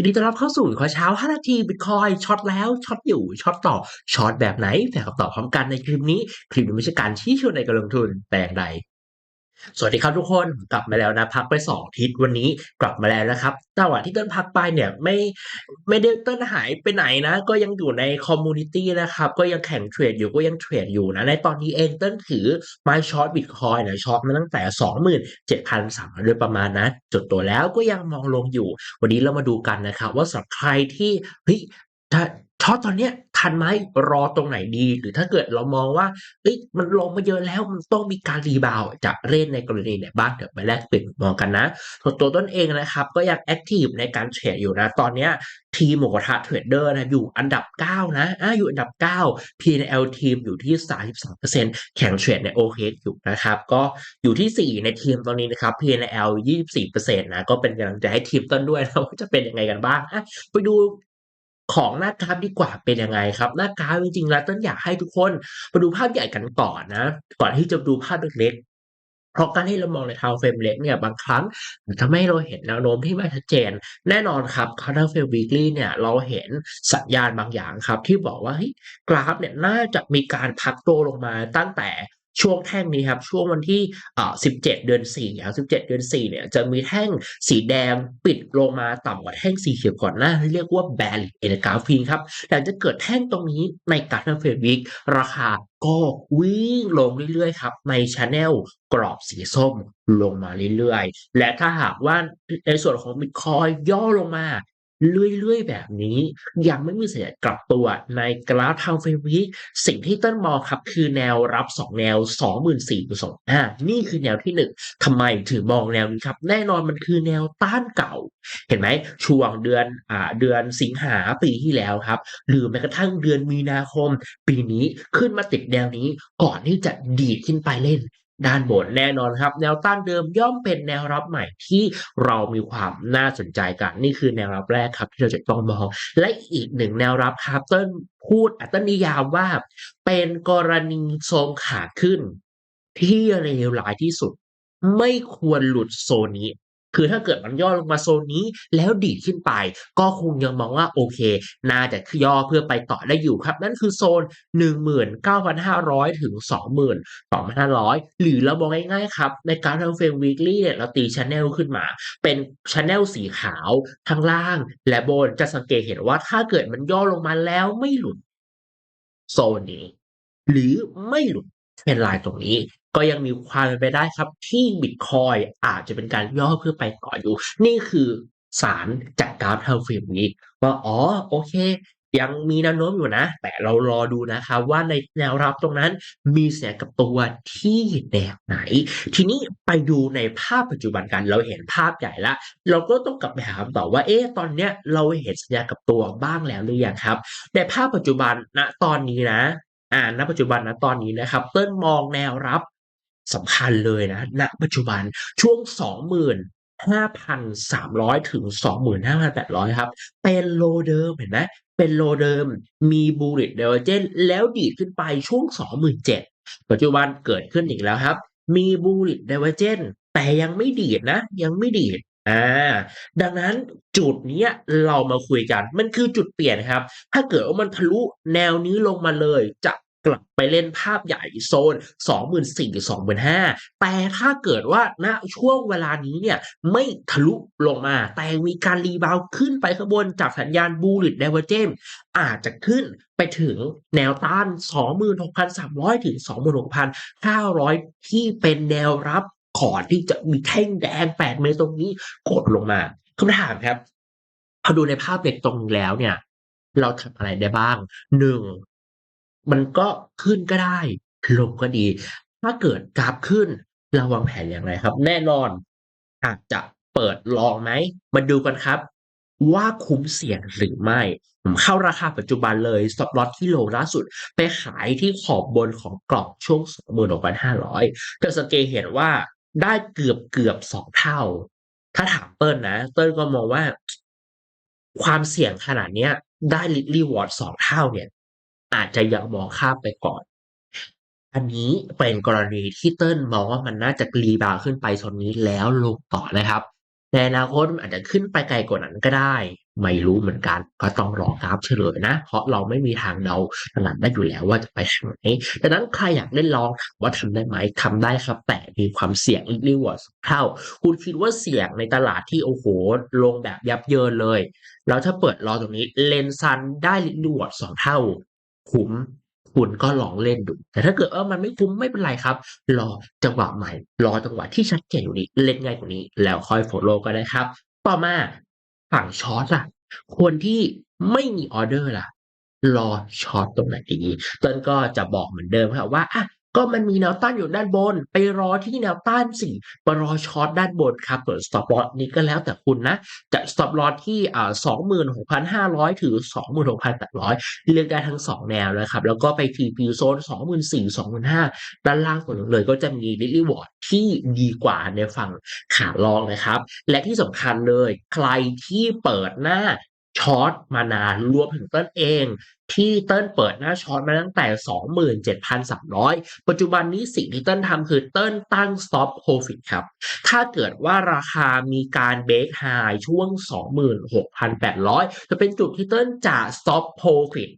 ยินดีต้อนรับเข้าสู่ข่าวเช้า 5 นาทีบิตคอยช็อตแล้วช็อตอยู่ช็อตต่อช็อตแบบไหนแต่คำตอบพร้อมกันในคลิปนี้ คลิปนี้ไม่ใช่การชี้ชวนในการลงทุนแต่อย่างใด สวัสดีครับทุกคนกลับมาแล้วนะ พักไปสองทิตย์วันนี้กลับมาแล้วนะครับจังหวะที่เต้นพักไปเนี่ยไม่ไม่ได้เต้นหายไปไหนนะ ก็ยังอยู่ในคอมมูนิตี้นะครับ ก็ยังแข่งเทรดอยู่ก็ยังเทรดอยู่นะ ในตอนนี้เองเต้นถือไม้ช็อตบิตคอยนะช็อตมาตั้งแต่27,300โดยประมาณนะจดตัวแล้วก็ยังมองลงอยู่ วันนี้เรามาดูกันนะครับ ว่าสำหรับใครที่เฮ้ยถ้า ช็อตตอนเนี้ยทันไหมรอตรงไหนดี หรือถ้าเกิดเรามองว่าเอ้ยมันลงมาเยอะแล้วมันต้องมีการรีบาวจะเล่นในกรณีไหนบ้างเดี๋ยวไปแลกเปลี่ยนมองกันนะส่วนตัวต้นเองนะครับ ก็ยังแอคทีฟในการเทรดอยู่นะ ตอนเนี้ยทีมหมูกระทะเทรดเดอร์นะอยู่อันดับ 9 นะอ่าอยู่อันดับ 9 PNL ทีมอยู่ที่32%แข่งเทรดใน OK อยู่นะครับ ก็อยู่ที่ 4 ในทีมตอนนี้นะครับ PNL 24%นะก็เป็นกำลังใจให้ทีมต้นด้วยนะว่าจะเป็นยังไงกันบ้างอะไปดู ของหน้ากราฟดีกว่าเป็นยังไงครับหน้ากราฟจริงๆแล้วต้นอยากให้ทุกคนมาดูภาพใหญ่กันก่อนนะ ก่อนที่จะดูภาพเล็กๆเพราะการที่เรามองในทาวเฟรมเล็กเนี่ยบางครั้งมันทำให้เราเห็นแนวโน้มที่ไม่ชัดเจน แน่นอนครับคาร์ทเฟลวีคลี่เนี่ยเราเห็นสัญญาณบางอย่างครับ ที่บอกว่าเฮ้ยกราฟเนี่ยน่าจะมีการพักตัวลงมาตั้งแต่ ช่วงแท่งนี้ครับช่วงวันที่17เดือน4ครับ17เดือน4เนี่ยจะมีแท่งสีแดงปิดลงมาต่ำกว่าแท่งสีเขียวก่อนหน้าที่เรียกว่าแบริเอเนกราฟีนครับแต่จะเกิดแท่งตรงนี้ในการเฟลวีคราคาก็วิ่งลงเรื่อยๆครับในช anel กรอบสีส้มลงมาเรื่อยๆ และถ้าหากว่าในส่วนของบิตคอยย่อลงมา เรื่อยๆ แบบนี้ ยังไม่มีสัญญาณกลับตัวในกราฟทางเฟรมวิสิ่งที่ต้นมองครับคือแนวรับ 2 แนว 24,000กับ25นี่คือแนวที่ 1ทำไมถึงมองแนวนี้ครับ แน่นอนมันคือแนวต้านเก่า เห็นไหมช่วงเดือนอ่าเดือนสิงหาปีที่แล้วครับ หรือแม้กระทั่งเดือนมีนาคม ปีนี้ขึ้นมาติดแนวนี้ก่อนที่จะดีดขึ้นไปเล่น ด้านบนแน่นอนครับ แนวต้านเดิมย่อมเป็นแนวรับใหม่ที่เรามีความน่าสนใจกัน นี่คือแนวรับแรกครับที่เราจะต้องมอง และอีกหนึ่งแนวรับครับต้นพูดอัตนิยามว่า เป็นกรณีทรงขาขึ้น ที่เลวร้ายที่สุด ไม่ควรหลุดโซนนี้ คือถ้าเกิดมันย่อลงมาโซนนี้แล้วดีดขึ้นไป ก็คงยังมองว่าโอเค น่าจะย่อเพื่อไปต่อได้อยู่ครับ นั่นคือโซน 19,500 ถึง22,500 หรือเรามองง่ายๆครับ ในการทำเฟรมวีคลี่เนี่ยเราตีช anel ขึ้นมา เป็นช anel สีขาวข้างล่างและบนจะสังเกตเห็นว่าถ้าเกิดมันย่อลงมาแล้วไม่หลุดโซนนี้ หรือไม่หลุดเทรนไลน์ตรงนี้ ก็ยังมีความเป็นไปได้ครับ ที่บิตคอยอาจจะเป็นการย่อเพื่อไปต่ออยู่ นี่คือสารจากกราฟเทาเฟรมนี้ ว่าอ๋อโอเค ยังมีแนวโน้มอยู่นะ แต่เรารอดูนะครับว่าในแนวรับตรงนั้นมีเสียงกับตัวที่แบบไหน ทีนี้ไปดูในภาพปัจจุบันกันเราเห็นภาพใหญ่ละเราก็ต้องกลับไปหาคำตอบว่าเอ๊ะตอนเนี้ยเราเห็นสัญญากับตัวบ้างแล้วหรือยังครับ ในภาพปัจจุบันณตอนนี้นะอ่าณปัจจุบันณตอนนี้นะครับ เติ้ลมองแนวรับ สำคัญเลยนะณปัจจุบันช่วง25,300 ถึง 25,800 ครับ เป็นโลเดิมเห็นไหมเป็นโลเดิมมีบูริตเดเวเจนแล้วดีดขึ้นไปช่วง 27,000 ปัจจุบันเกิดขึ้นอีกแล้วครับ มีบูริตเดเวเจนแต่ยังไม่ดีดนะ ยังไม่ดีดอ่าดังนั้นจุดเนี้ยเรามาคุยกัน มันคือจุดเปลี่ยนครับ ถ้าเกิดว่ามันทะลุแนวนี้ลงมาเลย จะ กลับไปเล่นภาพใหญ่โซน 24,000 25,000 แต่ถ้าเกิดว่าณช่วงเวลานี้เนี่ยไม่ทะลุลงมา แต่มีการรีบาวขึ้นไปข้างบนจากสัญญาณบูลิตเดเวอร์เจนอาจจะขึ้นไปถึงแนวต้าน 26,300 ถึง 26,500 ที่เป็นแนวรับก่อนที่จะมีแท่งแดง 8 เมตรตรงนี้กดลงมาคำถามครับพอดูในภาพเด็กตรงนี้แล้วเนี่ย เราทำอะไรได้บ้าง1 มันก็ขึ้นก็ได้ ลงก็ดี ถ้าเกิดกราฟขึ้น เราวางแผนอย่างไรครับ แน่นอน อาจจะเปิดลองไหมมาดูกันครับ ว่าคุ้มเสี่ยงหรือไม่ผมเข้าราคาปัจจุบันเลย stop loss ที่โลล่าสุด ไปขายที่ขอบบนของกรอบช่วง 26,500 จะสังเกตเห็นว่าได้เกือบเกือบสองเท่า ถ้าถามเติ้ลนะ เติ้ลก็มองว่า ความเสี่ยงขนาดเนี้ย ได้รีวอร์ดสองเท่าเนี่ย อาจจะยังมองข้ามไปก่อน อันนี้เป็นกรณีที่เติ้ลมองว่ามันน่าจะรีบาวขึ้นไปโซนนี้แล้วลงต่อนะครับในอนาคตอาจจะขึ้นไปไกลกว่านั้นก็ได้ ไม่รู้เหมือนกัน ก็ต้องรอกราฟเฉลยนะ เพราะเราไม่มีทางเดาขนาดได้อยู่แล้วว่าจะไปทางไหนดังนั้นใครอยากเล่นลองถามว่าทำได้ไหมทำได้ครับ แต่มีความเสี่ยงรีวอร์ดเท่า คุณคิดว่าเสี่ยงในตลาดที่โอ้โห ลงแบบยับเยินเลย แล้วถ้าเปิดรอตรงนี้เลนซันได้รีวอร์ดสองเท่า คุ้มคุณก็ลองเล่นดู แต่ถ้าเกิดว่ามันไม่คุ้มไม่เป็นไรครับ รอจังหวะใหม่ รอจังหวะที่ชัดเจนอยู่นี้ เล่นง่ายกว่านี้ แล้วค่อยโฟลโลก็ได้ครับ ต่อมาฝั่งช็อตล่ะ คนที่ไม่มีออเดอร์ล่ะ รอช็อตตรงไหนดีต้นก็จะบอกเหมือนเดิมครับว่าอะ ก็มันมีแนวต้านอยู่ด้านบน ไปรอที่แนวต้านสิไปรอช็อตด้านบนครับส่วน stop loss นี้ก็แล้วแต่คุณนะ จะ stop loss ที่อ่า26,500ถึง26,800เลือกได้ทั้ง2แนวนะครับ แล้วก็ไป TP โซน24,000 25,000ด้านล่างสุดเลยก็จะมี Daily Ward ที่ดีกว่าในฝั่งขาลองนะครับ และที่สำคัญเลยใครที่เปิดหน้า ช็อตมานานรวมถึงเติ้ลเอง ที่เติ้ลเปิดหน้าช็อตมาตั้งแต่ 27,300 ปัจจุบันนี้สิ่งที่เติ้ลทำคือเติ้ลตั้ง stop profit ครับ ถ้าเกิดว่าราคามีการเบรกไฮช่วง 26,800 จะเป็นจุดที่เติ้ลจะ stop profit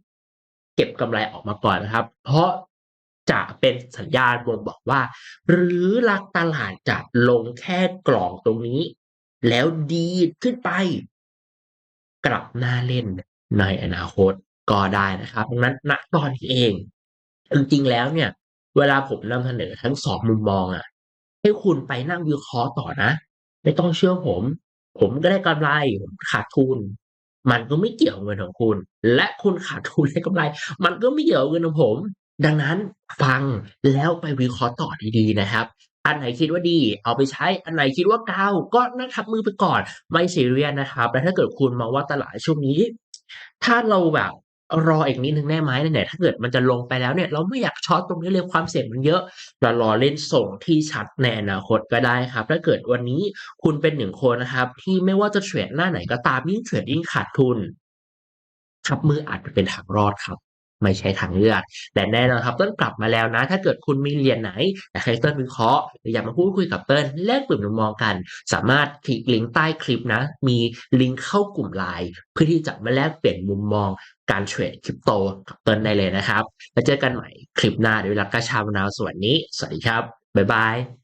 เก็บกำไรออกมาก่อนนะครับ เพราะจะเป็นสัญญาณบ่งบอกว่า หรือลักตลาดจะลงแค่กล่องตรงนี้ แล้วดีดขึ้นไป กลับหน้าเล่นในอนาคตก็ได้นะครับดังนั้นณตอนนี้เองจริงๆแล้วเนี่ย เวลาผมนำเสนอทั้งสองมุมมองอะให้คุณไปนั่งวิเคราะห์ต่อนะ ไม่ต้องเชื่อผม ผมก็ได้กำไรผมขาดทุน มันก็ไม่เกี่ยวกับเงินของคุณ และคุณขาดทุนได้กำไร มันก็ไม่เกี่ยวกับเงินของผม ดังนั้นฟังแล้วไปวิเคราะห์ต่อดีๆนะครับ อันไหนคิดว่าดี เอาไปใช้ อันไหนคิดว่าเกาก็นั่งทับมือไปก่อน ไม่ซีเรียสนะครับ และถ้าเกิดคุณมองว่าตลาดช่วงนี้ ถ้าเราแบบรออีกนิดหนึ่งได้ไหมเนี่ยถ้าเกิดมันจะลงไปแล้วเนี่ย เราไม่อยากช็อตตรงนี้เลยความเสี่ยงมันเยอะ เรารอเล่นส่งที่ชัดในอนาคตก็ได้ครับ ถ้าเกิดวันนี้คุณเป็นหนึ่งคนนะครับ ที่ไม่ว่าจะเทรดหน้าไหนก็ตามยิ่งเทรดยิ่งขาดทุนทับมืออาจจะเป็นทางรอดครับ ไม่ใช่ทางเลือกและแน่นอนครับเติ้ลกลับมาแล้วนะ ถ้าเกิดคุณมีเหรียญไหนอยากให้เติ้ลวิเคราะห์หรืออยากมาพูดคุยกับเติ้ลแลกเปลี่ยนมุมมองกัน สามารถคลิกลิงก์ใต้คลิปนะ มีลิงก์เข้ากลุ่มไลน์เพื่อที่จะมาแลกเปลี่ยนมุมมองการเทรดคริปโตกับเติ้ลได้เลยนะครับแล้วเจอกันใหม่คลิปหน้าเดี๋ยวรักกระชามนาวสวัสดีสวัสดีครับบ๊ายบาย